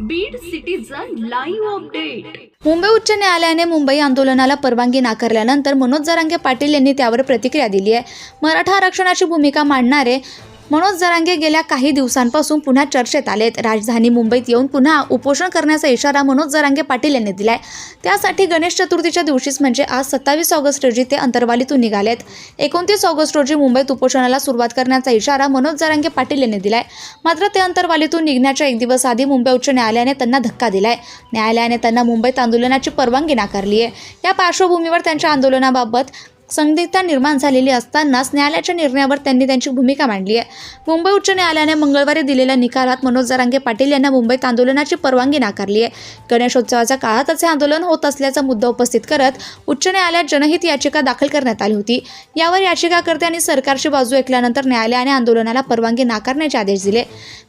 Beed citizen live update Mumbai उच्च न्यायालयाने मुंबई आंदोलनाला परवानगी नाकारल्यानंतर मनोज जरांगे पाटील यांनी त्यावर प्रतिक्रिया दिली आहे. मराठा आरक्षणाची भूमिका मांडणारे मनोज जरांगे गेल्या काही दिवसांपासून पुन्हा चर्चेत आलेत. राजधानी मुंबईत येऊन पुन्हा उपोषण करण्याचा इशारा मनोज जरांगे पाटील यांनी दिलाय. त्यासाठी गणेश चतुर्थीच्या दिवशीच म्हणजे आज सत्तावीस ऑगस्ट रोजी ते अंतरवालीतून निघालेत. एकोणतीस ऑगस्ट रोजी मुंबईत उपोषणाला सुरुवात करण्याचा इशारा मनोज जरांगे पाटील यांनी दिलाय. मात्र ते अंतरवालीतून निघण्याच्या एक दिवस आधी मुंबई उच्च न्यायालयाने त्यांना धक्का दिलाय. न्यायालयाने त्यांना मुंबईत आंदोलनाची परवानगी नाकारली आहे या पार्श्वभूमीवर त्यांच्या आंदोलनाबाबत संदिग्धता निर्माण झालेली असतानाच न्यायालयाच्या निर्णयावर त्यांनी त्यांची भूमिका मांडली आहे. मुंबई उच्च न्यायालयाने मंगळवारी दिलेल्या निकालात मनोज जरांगे पाटील यांना मुंबईत आंदोलनाची परवानगी नाकारली आहे. गणेशोत्सवाच्या काळातच हे आंदोलन होत असल्याचा मुद्दा उपस्थित करत उच्च न्यायालयात जनहित याचिका दाखल करण्यात आली होती. यावर याचिकाकर्त्यांनी सरकारची बाजू ऐकल्यानंतर न्यायालयाने आंदोलनाला परवानगी नाकारण्याचे आदेश दिले.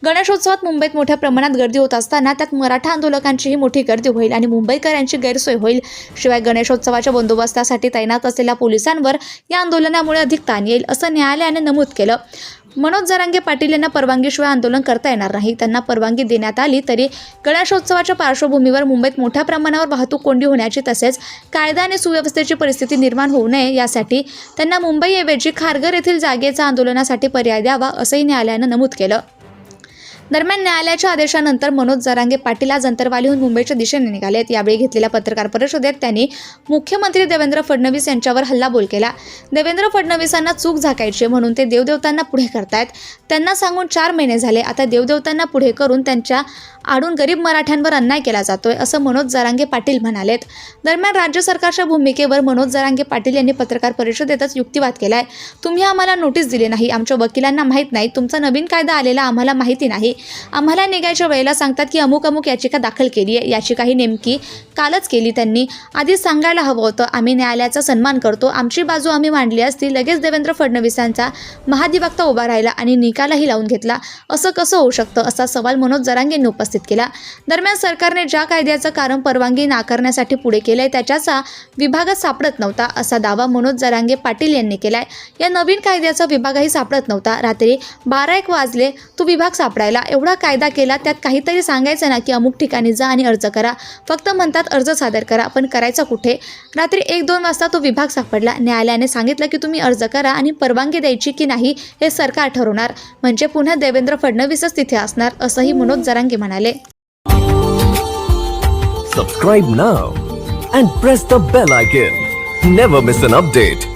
गणेशोत्सवात मुंबईत मोठ्या प्रमाणात गर्दी होत असताना त्यात मराठा आंदोलकांचीही मोठी गर्दी होईल आणि मुंबईकरांची गैरसोय होईल. शिवाय गणेशोत्सवाच्या बंदोबस्तासाठी तैनात असलेल्या पोलिसांवर या आंदोलनामुळे अधिक ताण येईल असं न्यायालयाने नमूद केलं. मनोज जरांगे पाटील यांना परवानगीशिवाय आंदोलन करता येणार नाही. त्यांना परवानगी देण्यात आली तरी गणेशोत्सवाच्या पार्श्वभूमीवर मुंबईत मोठ्या प्रमाणावर वाहतूक कोंडी होण्याची तसेच कायदा आणि सुव्यवस्थेची परिस्थिती निर्माण होऊ नये यासाठी त्यांना मुंबईऐवजी खारघर येथील जागेचा आंदोलनासाठी पर्याय द्यावा असंही न्यायालयानं नमूद केलं. दरम्यान न्यायालयाच्या आदेशानंतर मनोज जरांगे पाटील आज अंतरवालीहून मुंबईच्या दिशेने निघाले आहेत यावेळी घेतलेल्या पत्रकार परिषदेत त्यांनी मुख्यमंत्री देवेंद्र फडणवीस यांच्यावर हल्लाबोल केला. देवेंद्र फडणवीसांना चूक झाकायची म्हणून ते देवदेवतांना पुढे करतायत. त्यांना सांगून चार महिने झाले. आता देवदेवतांना पुढे करून त्यांच्या आडून गरीब मराठ्यांवर अन्याय केला जातोय असं मनोज जरांगे पाटील म्हणालेत. दरम्यान राज्य सरकारच्या भूमिकेवर मनोज जरांगे पाटील यांनी पत्रकार परिषदेतच युक्तिवाद केलाय. तुम्ही आम्हाला नोटीस दिली नाही. आमच्या वकिलांना माहीत नाही. तुमचा नवीन कायदा आलेला आम्हाला माहिती नाही. आम्हाला निघायच्या वेळेला सांगतात की अमुक अमुक याचिका दाखल केली आहे. याचिका ही नेमकी कालच केली त्यांनी. आधीच सांगायला हवं होतं आम्ही न्यायालयाचा सन्मान करतो. आमची बाजू आम्ही मांडली असती. लगेच देवेंद्र फडणवीसांचा महाधिवक्ता उभा राहिला आणि निकालही लावून घेतला. असं कसं होऊ शकतं? असा सवाल मनोज जरांगेंनी उपस्थित केला. दरम्यान सरकारने ज्या कायद्याचं कारण परवानगी नाकारण्यासाठी पुढे केलंय त्याच्याचा विभागच सापडत नव्हता असा दावा मनोज जरांगे पाटील यांनी केलाय. या नवीन कायद्याचा विभागही सापडत नव्हता. रात्री बारा एक वाजले तो विभाग सापडायला. एवढा कायदा केला त्यात काहीतरी सांगायचं ना की अमुक ठिकाणी जा आणि अर्ज करा. फक्त म्हणतात अर्ज सादर करा पण करायचा कुठे? रात्री एक दोन वाजता तो विभाग सापडला. न्यायालयाने सांगितलं की तुम्ही अर्ज करा आणि परवानगी द्यायची की नाही हे सरकार ठरवणार. म्हणजे पुन्हा देवेंद्र फडणवीसच तिथे असणार असंही मनोज जरांगे म्हणाले. Subscribe now and press the bell icon. Never miss an update.